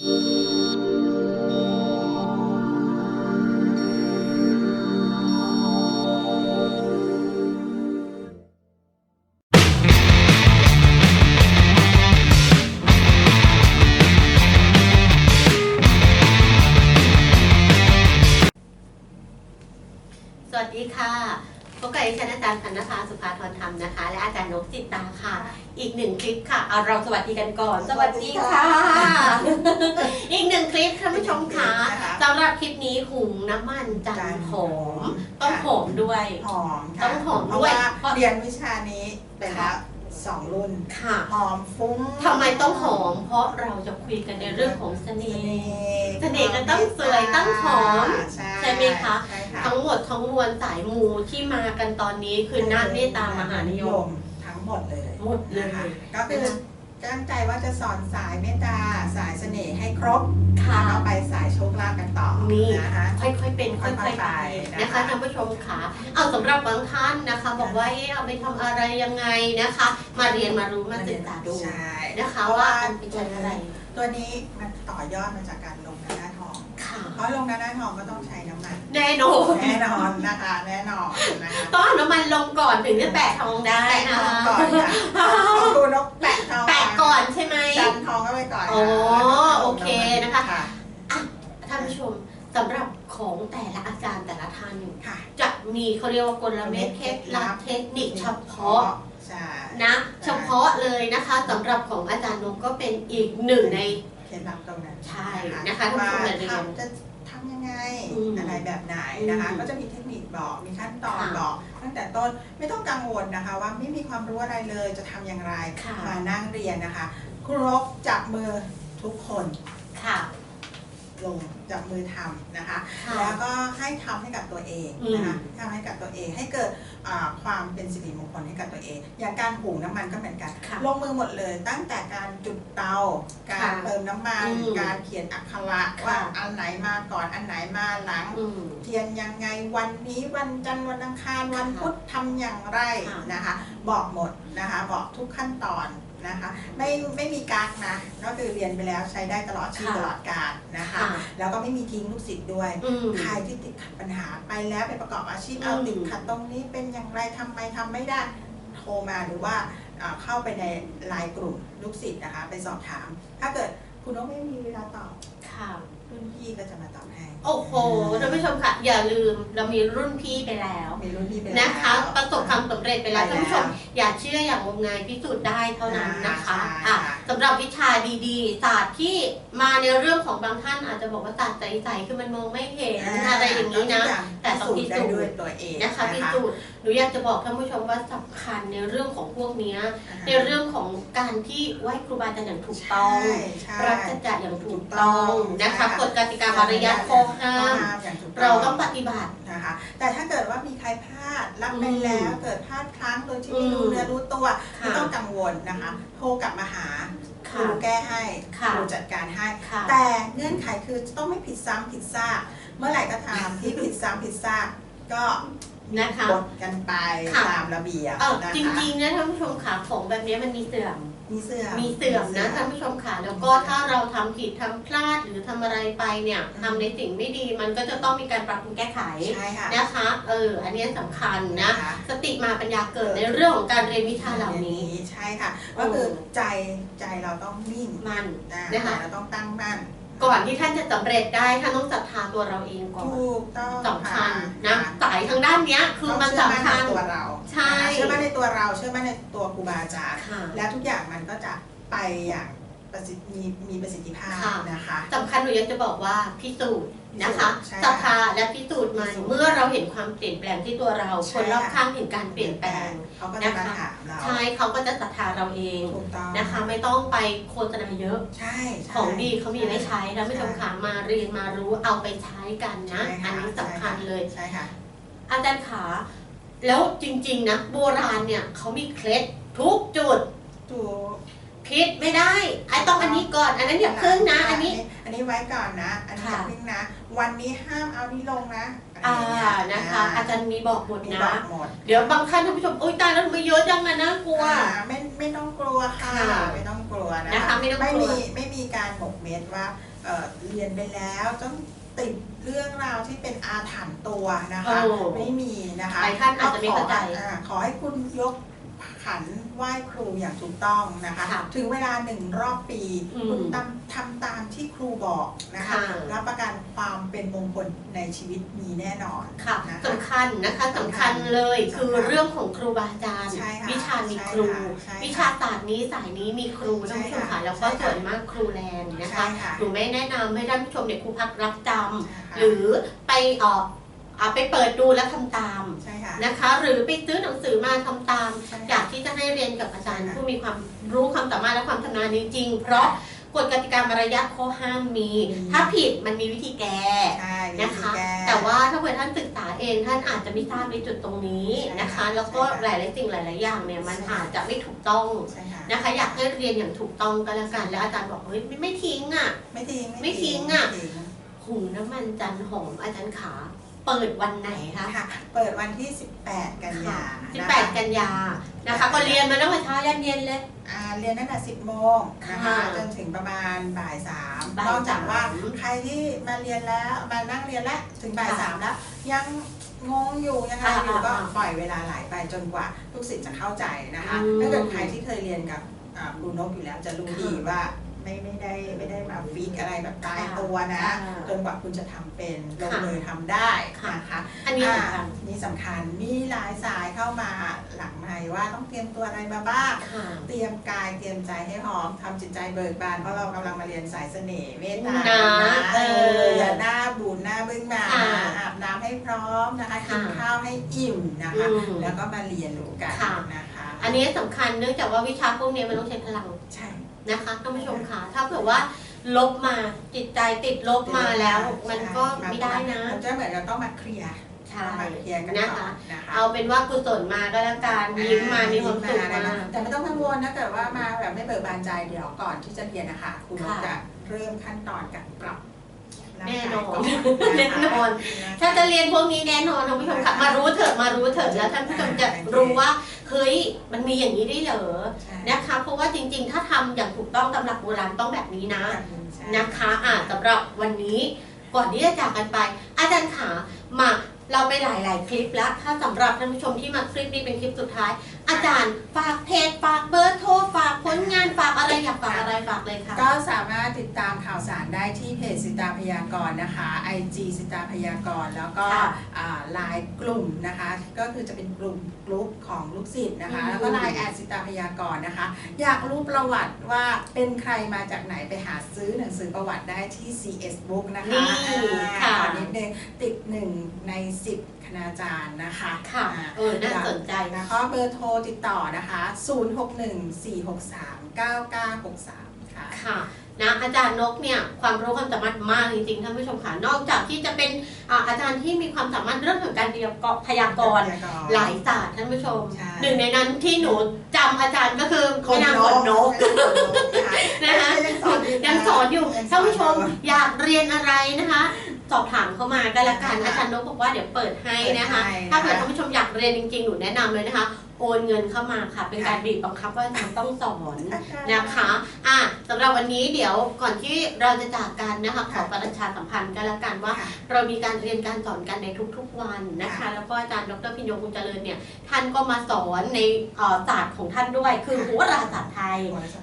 สวัสดีค่ะ พบกับดิฉันอาจารย์พันนภาสุภาธรธรรมนะคะ และอาจารย์นกจิตตาค่ะ อีกหนึ่งคลิปค่ะเอาเราสวัสดีกันก่อน สวัสดีค่ะ อีกหนึ่งคลิปท่านผู้ชมค่ะสำหรับคลิปนี้หุงน้ำมันจันหอมต้องหอมด้วยหอมค่ะต้องหอมเพราะด้วยว่าเพราะเรียนวิชานี้ไปแล้วสองรุ่นค่ะหอมฟุ้งทำไมต้องหอม เพราะเราจะคุยกันในเรื่องของเสเสน่น่ห์ห์เสน่ห์ก็ต้องสวยต้องหอม ใช่ใช่ไหมคะใช่ค่ะ ทั้งหมดทั้งมวลสายมูที่มากันตอนนี้คือหน้าเมตตามหานิยม ทั้งหมดเลยหมดเลยนะคะก็คือตั้งใจว่าจะสอนสายเมตตาสายเสน่ห์ให้ครบค่ะแล้วก็ไปสายโชคลาภกันต่อนี่นะคะค่อยๆเป็นค่อยๆค่อยๆไปไปนะนะคะคะท่านผู้ชมค่ะเอาสำหรับบางท่านนะคะ บอกว่าเอ๊ะเอาไปทำอะไรยังไงนะคะ มาเรียนมารู้มาศึกษาดูใช่นะคะเพราะว่าว่ามันเป็นอะไร ตัวนี้มันต่อยอดมาจากการลงหน้า ทองค่ะเพราะลงหน้าทองก็ต้องใช้น้ำมันแน่นอนแน่นอนนะคะแน่นอนนะคะต้องเอาน้ำมันลงก่อนถึงจะแปะทองได้แปะนะทองคะก่อนค่ะของดูนกแปะทองแปะก่อนใช่ไหมจันทองก็ไปก่อนอ๋อค่ะโอเคนะคะค่ะท่านผู้ชมสำหรับของแต่ละอาจารย์แต่ละท่านค่ะจะมีเขาเรียกว่ากลเม็ดเคล็ดลับเทคนิคเฉพาะใช่นะเฉพาะเลยนะคะสำหรับของอาจารย์นกก็เป็นอีกหนึ่งในเคล็ดลับตรงนั้นใช่นะคะท่านผู้ชมอย่าลืมทำจะทำยังไงอืมอะไรแบบไหนนะคะ อืมก็จะมีเทคนิคบอกมีขั้นตอนค่ะบอก ตั้งแต่ต้นไม่ต้องกังวลนะคะ ว่าไม่มีความรู้อะไรเลยจะทำอย่างไรค่ะ มานั่งเรียนนะคะ ครบจับมือทุกคน ค่ะ ลงจับมือทำนะคะ ค่ะแล้วก็ให้ทำให้กับตัวเองนะคะทำให้กับตัวเองให้เกิดอ่าความเป็นสิริมงคลให้กับตัวเอง อย่างการหุงน้ำมันก็เหมือนกัน ค่ะ ลงมือหมดเลยตั้งแต่การจุดเตา การค่ะเติมน้ำมัน อืมการเขียนอักขระค่ะ ว่าอันไหนมาก่อนอันไหนมาหลัง อืม เทียนยังไงวันนี้วันจันทร์วันอังคารวันพุธทำอย่างไรค่ะนะคะ บอกหมดนะคะ บอกทุกขั้นตอน นะคะไม่ไม่มีกักนะก็คือเรียนไปแล้วใช้ได้ตลอดชีพค่ะตลอดกาลนะคะค่ะแล้วก็ไม่มีทิ้งลูกศิษย์ด้วยอืมใครที่ติดขัดปัญหาไปแล้วไปประกอบอาชีพอืมเอาติดขัดตรงนี้เป็นอย่างไรทำไมทำไม่ได้โทรมาหรือว่าอ่าเข้าไปในไลน์กลุ่มลูกศิษย์นะคะ ไปสอบถาม ถ้าเกิดคุณต้องไม่มีเวลาตอบค่ะรุ่นพี่ก็จะมาตอบให้ โอ้โหท่านผู้ชมค่ะ อย่าลืมเรามีรุ่นพี่ไปแล้วมีรุ่นพี่ไปแล้วนะคะ ประสบความสำเร็จไปแล้วไปแล้วท่านผู้ชม อย่าเชื่ออย่างงมงายพิสูจน์ได้เท่านั้นนะคะอ่าใช่อะค่ะสำหรับวิชาดีๆศาสตร์ที่มาในเรื่องของบางท่านอาจจะบอกว่าศาสตร์ใสๆคือมันมองไม่เห็นอะไรอย่างนี้นะ แต่ต้องพิได้สูจน์ด้วยตัวเองนะคะพิสูจน์หนูอยากจะบอกท่านผู้ชมว่าสำคัญในเรื่องของพวกเนี้ยในเรื่องของการที่ไหว้ครูบาอาจารย์อย่างถูกต้องใช่ใช่รัชจะอย่างถูกต้องนะคะใช่ค่ะกฎกติกามารยาทข้อห้าม อย่างถูกเราต้องปฏิบัติ นะคะ แต่ถ้าเกิดว่ามีใครพลาดรับไปอืมแล้วเกิดพลาดพลั้งโดยที่ไม่รู้อืมเนื้อรู้ตัวค่ะไม่ต้องกังวลนะคะ โทรกลับมาหาคค่ะรูแก้ให้ค่ะครูจัดการให้ค่ะแต่เงื่อนไขคือจะต้องไม่ผิดซ้ำผิดซากเมื่อไหร่ก็ตามที่ผิดซ้ำผิดซากก็นะคะกดกันไปค่ะตามระเบียบเออนะคะจริงๆนะท่านผู้ชมขาของแบบนี้มันมีเสื่อม มีเสื้อมีเสื่อมนะท่านผู้ชมค่ะแล้วก็ถ้าเราทำผิดทำพลาดหรือทำอะไรไปเนี่ยทำในสิ่งไม่ดีมันก็จะต้องมีการปรับปรุงแก้ไขใช่ค่ะ นะคะเอออันนี้สำคัญนะนะคะสติมาปัญญาเกิดในเรื่องของการเรียนวิชาเหล่านี้ ใช่ค่ะ ก็คือใจใจเราต้องนิ่งมันนะนะคะ เราต้องตั้งมั่น ก่อนที่ท่านจะสำเร็จได้ท่านต้องศรัทธาตัวเราเองก่อนถูกต้องสำคัญค่ะนะสายทางด้านเนี้ยคือมันต้องสำเชื่อคัญในตัวเราใช่นะคะเชื่อมั่นในตัวเราเชื่อมั่นในตัวครูบาอาจารย์ค่ะแล้วทุกอย่างมันก็จะไปอย่าง ประสิทธิมีมีประสิทธิภาพค่ะ นะคะ สำคัญหนูอยากจะบอกว่าพิสูจน์นะคะใช่ศรัทธาและพิสูจน์มันพิสูจน์ เมื่อเราเห็นความเปลี่ยนแปลงที่ตัวเราใช่คนรอบค่ะข้างเห็นการเปลี่ยนแปลง เขาก็จะมาถามเราใช่เขาก็จะศรัทธาเราเองถูกต้องนะคะ ไม่ต้องไปโฆษณาเยอะ ใช่ใช่ ของดีเขามีไว้ใช้แล้วไม่ชมขามาเรียนมารู้เอาไปใช้กันนะ ใช่อัค่ะนนี้สำคัญเลย ใช่ค่ะ อาจารย์ขาแล้วจริงๆนะโบราณเนี่ยเขามีเคล็ดทุกจุดถูก ผิดไม่ได้ไอ้ต้องอันนี้ก่อน อันนั้นอย่าพึ่งนะ อันนี้ อันนี้ไว้ก่อนนะ อันนี้อย่าค่ะพึ่งนะ วันนี้ห้ามเอานี่ลงนะอ่าไรย่งเงี้ยนะคะ อาจารย์มีบอกหมดมีนะบอกหมดเดี๋ยวบางท่านท่านผู้ชมโอ๊ยตายแล้วทำไมเยอะจังอะน่ากลัวอ่าไม่ไม่ต้องกลัวค่ะค่ะไม่ต้องกลัวนะนะคะไม่ต้องกลัวไม่มีไม่มีการหมกเมม็ดว่าเอ่อเรียนไปแล้วต้องติดเรื่องราวที่เป็นอาถรรพ์ตัวนะคะโอ้ไม่มีนะคะหลายท่านอาจจะไม่เข้าใจก็ขออ่าขอให้คุณยก ขันไหว้ครูอย่างถูกต้องนะคะค่ะถึงเวลาหนึ่งรอบปีอืมคุณทำทำตามที่ครูบอกนะคะค่ะรับประกันความเป็นมงคลในชีวิตมีแน่นอนค่ะนะคะสำคัญนะคะสำคัญเลยคือสำคัญเรื่องของครูบาอาจารย์ใช่ค่ะวิชามีใช่ครูค่ะใช่ค่ะวิชาศาสตร์นี้สายนี้มีครูใช่ท่านผู้ชมค่ะค่ะแล้วก็ใช่ค่ะส่วนมากครูแรงนะคะใช่ค่ะหนูไม่แนะนำให้ท่านผู้ชมเนี่ยครูพักรับจำใช่ค่ะหรือไปเออก อ่าไปเปิดดูแล้วทำตามใช่ค่ะ นะคะ หรือไปซื้อหนังสือมาทำตาม ใช่อค่ะยากที่จะให้เรียนกับอาจารย์ใช่ค่ะผู้มีความรู้ความสามารถและความชำนาญจริงๆ เพราะกฎกติกามารยาทข้อห้ามมีมีถ้าผิดมันมีวิธีแก้ใช่นะคะวิธีก้ แต่ว่าถ้าเกิดท่านศึกษาเองท่านอาจจะไม่ทราบในจุดตรงนี้นะคะใช่ค่ะแล้วก็ใช่ค่ะหลายๆสิ่งหลาย ๆ อย่างเนี่ยมันใช่ค่ะ อาจจะไม่ถูกต้องใช่ค่ะนะคะ อยากให้เรียนอย่างถูกต้องก็แล้วกัน แล้วอาจารย์บอกเฮ้ยไม่ไม่ทิ้งอะ ไม่ทิ้งไม่ทิ้งอะไม่ทิ้งหุงน้ำมันจันทร์หอมอาจารย์ขา เปิดวันไหนคะค่ะ เปิดวันที่ 18 กันยานะคะ18 กันยานะคะ ก็เรียนมาตั้งแต่เช้ายันเย็นเลย อ่าเรียนตั้งแต่ 10 โมงนะคะค่ะจนถึงประมาณบ่ายสามบ่ายนอกจากว่าสามใครที่มาเรียนแล้วมานั่งเรียนแล้วถึงบ่ายค่ะสามแล้ว ยังงงอยู่ยังไงอยู่อ่าก็อ่าปล่อยเวลาไหลไปจนกว่าลูกศิษย์จะเข้าใจนะคะอืมถ้าเกิดใครที่เคยเรียนกับอ่าครูนกอยู่แล้วจะรู้ค่ะดีว่า ไม่ไม่ได้ไม่ได้มาฟิกอะไรแบบตายค่ะตัวนะค่ะจนกว่าคุณจะทำเป็นลงค่ะมือทำได้ค่ะนะคะ อันนี้สำคัญอ่านี่สำคัญมีหลายสายเข้ามาหลังไมค์ว่าต้องเตรียมตัวอะไรมาบ้างค่ะเตรียมกายเตรียมใจให้พร้อมทำจิตใจเบิกบานเพราะเรากำลังมาเรียนสายเสน่ห์เมตตานะเอเออออย่าหน้าบูดหน้าบึ้งมาค่ะอาบน้ำให้พร้อมนะคะค่ะกินข้าวให้อิ่มนะคะอืมแล้วก็มาเรียนรู้กันค่ะนะคะ อันนี้สำคัญเนื่องจากว่าวิชาพวกนี้มันต้องใช้พลังใช่ นะคะท่านผู้ชมค่ะถ้าเผื่อว่าลบมาจิตใจติดลบมาแล้ว มันก็ไม่ได้นะมันจะเหมือนเราต้องมาเคลียร์ใช่ต้องมาเคลียร์กันนะก่อคะนนะคะเอาเป็นว่ากุศลมาก็แล้วกันยิ้มมามีความสุขอ่มาแต่ไม่ต้องกังวลนะแต่ว่ามาแบบไม่เบิกบานใจเดี๋ยวก่อนที่จะเรียนนะคะคุณนกค่ะจะเริ่มขั้นตอนการปรับร่างแน่กายนอนก่แน่นอน ถ้าจะเรียนพวกนี้แน่นอนท่านผู้ชมค่ะมารู้เถอะมารู้เถอะแล้วท่านผู้ชมจะรู้ว่า เฮ้ยมันมีอย่างนี้ได้วยเหรอใช่นะคะ เพราะว่าจริงๆ ถ้าทำอย่างถูกต้องตามหลักโบราณต้องแบบนี้นะใช่นะคะอ่าสำหรับวันนี้ก่อนที่จะจากกันไป อาจารย์ขามาเราไปหลาย ๆ คลิปแล้ว ถ้าสำหรับท่านผู้ชมที่มาคลิปนี้เป็นคลิปสุดท้าย อาจารย์ฝากเพจฝากเบอร์โทรฝากผลงานฝากอะไรอยากฝาก ได้ที่เพจสิตาพยากรณ์นะคะ IG สิตาพยากรณ์แล้วก็ค่ะไลน์กลุ่มนะคะ ก็คือจะเป็นกลุ่มกลุ่มของลูกศิษย์นะคะ อืม แล้วก็ไลน์แอดสิตาพยากรณ์นะคะ อยากรู้ประวัติว่าเป็นใครมาจากไหนไปหาซื้อหนังสือประวัติได้ที่ CS Book นะคะนี่อ่าค่ะ ขอนิดนึงติดหนึ่งใน10คณาจารย์นะคะค่ะ อ่า เออ น่าสนใจนะคะเบอร์โทรติดต่อนะคะ 0614639963 ค่ะ ค่ะ นะอาจารย์นกเนี่ยความรู้ความสามารถมากจริงๆท่านผู้ชมค่ะนอกจากที่จะเป็นอ่าอาจารย์ที่มีความสามารถเรื่องของการพยากรณ์พยากรณ์หลายศาสตร์ท่านผู้ชมใช่หนึ่งในนั้นที่หนูจำอาจารย์ก็คือคแม่นนางนขกนนกนะคะยังสอนอยู่ยังสอนอยู่ยังสท่านอนผู้ชมอยู่อยากเรียนอะไรนะคะสอบถามเข้ามาก็แล้วกันค่ะอาจารย์นกบอกว่าเดี๋ยวเปิดให้นะคะเปิดให้ถ้าเกิดนะคะท่านผู้ชมอยากเรียนจริงๆ หนูแนะนำเลยนะคะ โอนเงินเข้ามาค่ะ เป็นการบีบบังคับว่าอาจารย์ต้องสอนนะคะอะสำหรับวันนี้เดี๋ยวก่อนที่เราจะจากกันนะคะขอประชาสัมพันธ์ก็แล้วกันว่าค่ะเรามีการเรียนการสอนกันในทุกๆวันนะคะค่ะแล้วก็อาจารย์ดรพิญโยคุณเจริญเนี่ยท่านก็มาสอนในเอ่อศาสตร์ของท่านด้วย คือค่ะโหราศาสตร์ไทย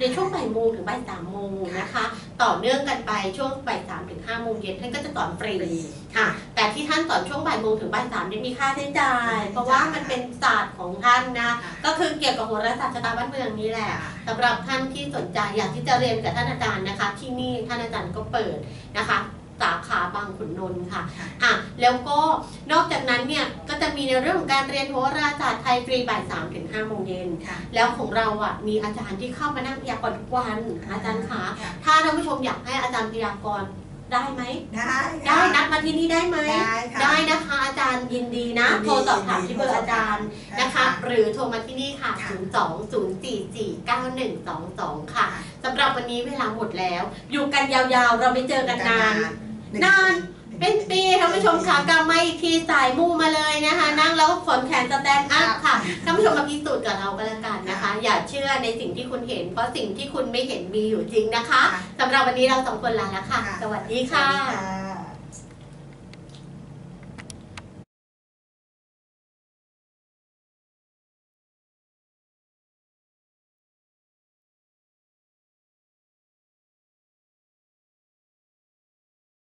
ในช่วงบ่ายโมงถึงบ่ายสามโมงนะคะ ต่อเนื่องกันไปช่วงบ่ายสามถึงห้าโมงเย็นท่านก็จะสอนฟรีฟรีค่ะ แต่ที่ท่านสอนช่วงบ่ายโมงถึงบ่ายสามเนี่ยมีค่าใช้จ่ายค่าใช้จ่าย เพราะว่ามันเป็นศาสตร์ของท่านนะค่ะก็คือเกี่ยวกับโหราศาสตร์ชะตาบ้านเมืองนี้แหละสำหรับท่านที่สนใจอยากที่จะเรียนกับท่านอาจารย์นะคะ ที่นี่ท่านอาจารย์ก็เปิดนะคะสาขาบางขุนนนท์ค่ะค่ะอะ แล้วก็นอกจากนั้นเนี่ย ก็จะมีในเรื่องของการเรียนโหราศาสตร์ไทยฟรีบ่ายสามถึงห้าโมงเย็นค่ะแล้วของเราอะ มีอาจารย์ที่เข้ามานั่งพยากรณ์ทุกวัน อาจารย์คะค่ะถ้าท่านผู้ชมอยากให้อาจารย์พยากรณ์ ได้ไหมได้ได้นัดมาที่นี่ได้ไหมได้ค่ะได้นะคะอาจารย์ยินดีนะยินดีโทรสอบถามที่เบอร์อาจารย์นะคะ หรือโทรมาที่นี่ค่ะค่ะ0 2 0 4 4 9 1 2 2ค่ะค่ะสำหรับวันนี้เวลาหมดแล้ว อยู่กันยาวๆ เราไม่เจอกันนานหงนานหนึ่ง เป็นปีท่านผู้ชมค่ะกลับมาอีกทีสายมูมาเลยนะคะ นั่งแล้วขนแขนสแตนด์อัพค่ะท่านผู้ชมมาพิสูจน์กับเราก็แล้วกันนะคะ อย่าเชื่อในสิ่งที่คุณเห็น เพราะสิ่งที่คุณไม่เห็นมีอยู่จริงนะคะค่ะสำหรับวันนี้เราสองคนลาแล้วค่ะค่ะสวัสดีค่ะสวัสดีค่ะ